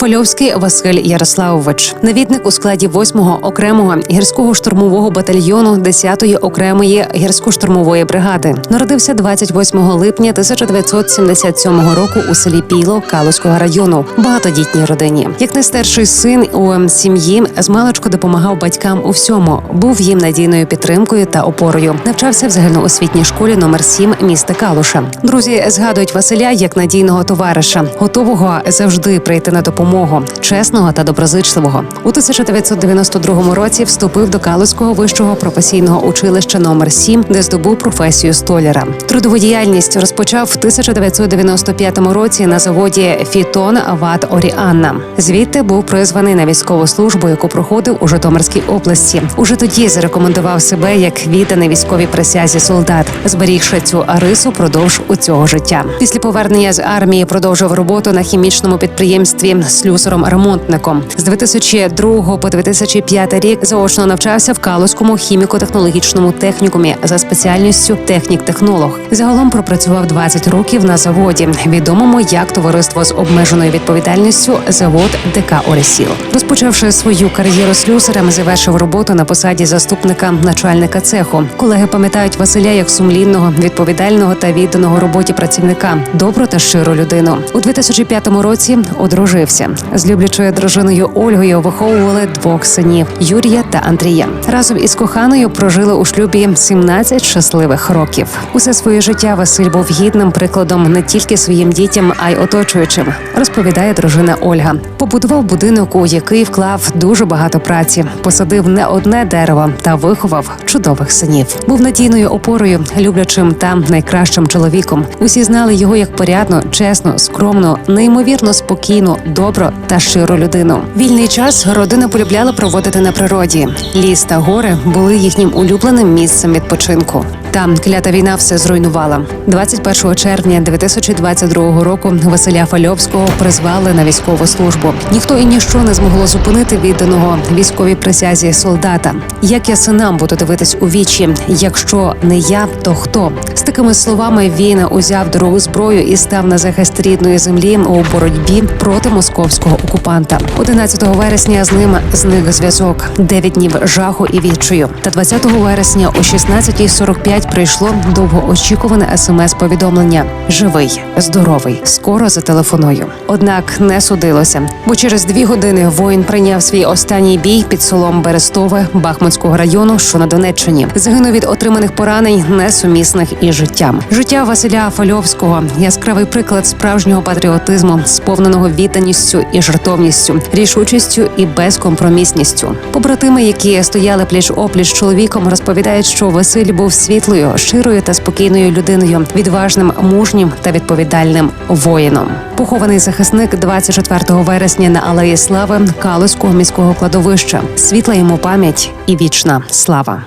Фольовський Василь Ярославович, навідник у складі 8-го окремого гірського штурмового батальйону 10-ї окремої гірсько-штурмової бригади. Народився 28 липня 1977 року у селі Піло Калузького району, багатодітній родині. Як найстарший син у сім'ї змалечку допомагав батькам у всьому, був їм надійною підтримкою та опорою. Навчався в загальноосвітній школі номер 7 міста Калуша. Друзі згадують Василя як надійного товариша, готового завжди прийти на допомогу, чесного та доброзичливого. У 1992 році вступив до Калузького вищого професійного училища номер 7 де здобув професію столяра. Трудову діяльність розпочав в 1995 році на заводі Фітон Ват Оріанна. Звідти був призваний на військову службу, яку проходив у Житомирській області. Уже тоді зарекомендував себе як відданий військовій присязі солдат, зберігши цю рису продовж усього життя. Після повернення з армії продовжив роботу на хімічному підприємстві слюсаром-ремонтником. З 2002 по 2005 рік заочно навчався в Калузькому хіміко-технологічному технікумі за спеціальністю технік-технолог. Загалом пропрацював 20 років на заводі, відомому як товариство з обмеженою відповідальністю завод ДК Оресіл. Розпочавши свою кар'єру слюсарем, завершив роботу на посаді заступника начальника цеху. Колеги пам'ятають Василя як сумлінного, відповідального та відданого роботі працівника, добру та щиру людину. У 2005 році одружився з люблячою дружиною Ольгою. Виховували двох синів Юрія та Андрія. Разом із коханою прожили у шлюбі 17 щасливих років. Усе своє життя Василь був гідним прикладом не тільки своїм дітям, а й оточуючим. Розповідає дружина Ольга. Побудував будинок, у який вклав дуже багато праці, посадив не одне дерево та виховав чудових синів. Був надійною опорою, люблячим та найкращим чоловіком. Усі знали його як порядну, чесну, скромну, неймовірно спокійну, добру та щиру людину. Вільний час родина полюбляла проводити на природі. Ліс та гори були їхнім улюбленим місцем відпочинку. Там клята війна все зруйнувала. 21 червня 2022 року Василя Фальовського призвали на військову службу. Ніхто і ніщо не змогло зупинити відданого військовій присязі солдата. Як я синам буду дивитись у вічі? Якщо не я, то хто? З такими словами він узяв дорогу зброю і став на захист рідної землі у боротьбі проти московського окупанта. 11 вересня з ним зник зв'язок. Дев'ять днів жаху і відчаю. Та 20 вересня о 16.45 прийшло довгоочікуване смс-повідомлення: живий, здоровий, скоро зателефоную. Однак не судилося, бо через дві години воїн прийняв свій останній бій під селом Берестове Бахмутського району, що на Донеччині, загинув від отриманих поранень, несумісних із життям. Життя Василя Фальовського яскравий приклад справжнього патріотизму, сповненого відданістю і жертовністю, рішучістю і безкомпромісністю. Побратими, які стояли пліч опліч чоловіком, розповідають, що Василь був світлою, щирою та спокійною людиною, відважним, мужнім та відповідальним воїном. Похований захисник 24 вересня на Алеї Слави Калузького міського кладовища. Світла йому пам'ять і вічна слава.